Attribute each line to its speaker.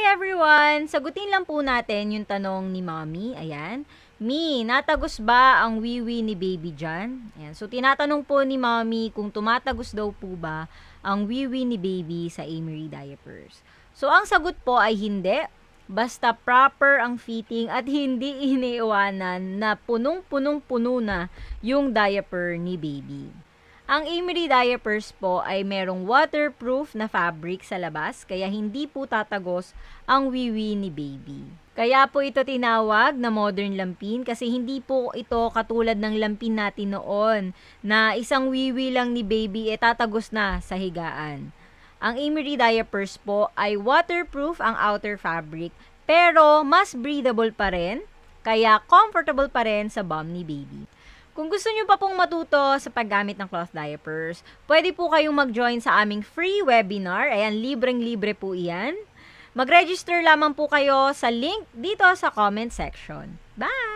Speaker 1: Hi everyone! Sagutin lang po natin yung tanong ni Mommy. Ayan. Mi, natagos ba ang wiwi ni baby dyan? Ayan. So, tinatanong po ni Mommy kung tumatagos daw po ba ang wiwi ni baby sa Amory diapers. So, ang sagot po ay hindi. Basta proper ang fitting at hindi iniiwanan na punong-punong-puno na yung diaper ni baby. Ang Amory diapers po ay merong waterproof na fabric sa labas kaya hindi po tatagos ang wiwi ni baby. Kaya po ito tinawag na modern lampin kasi hindi po ito katulad ng lampin natin noon na isang wiwi lang ni baby e tatagos na sa higaan. Ang Amory diapers po ay waterproof ang outer fabric pero mas breathable pa rin kaya comfortable pa rin sa bum ni baby. Kung gusto nyo pa pong matuto sa paggamit ng cloth diapers, pwede po kayong mag-join sa aming free webinar. Ayan, libreng-libre po iyan. Mag-register lamang po kayo sa link dito sa comment section. Bye!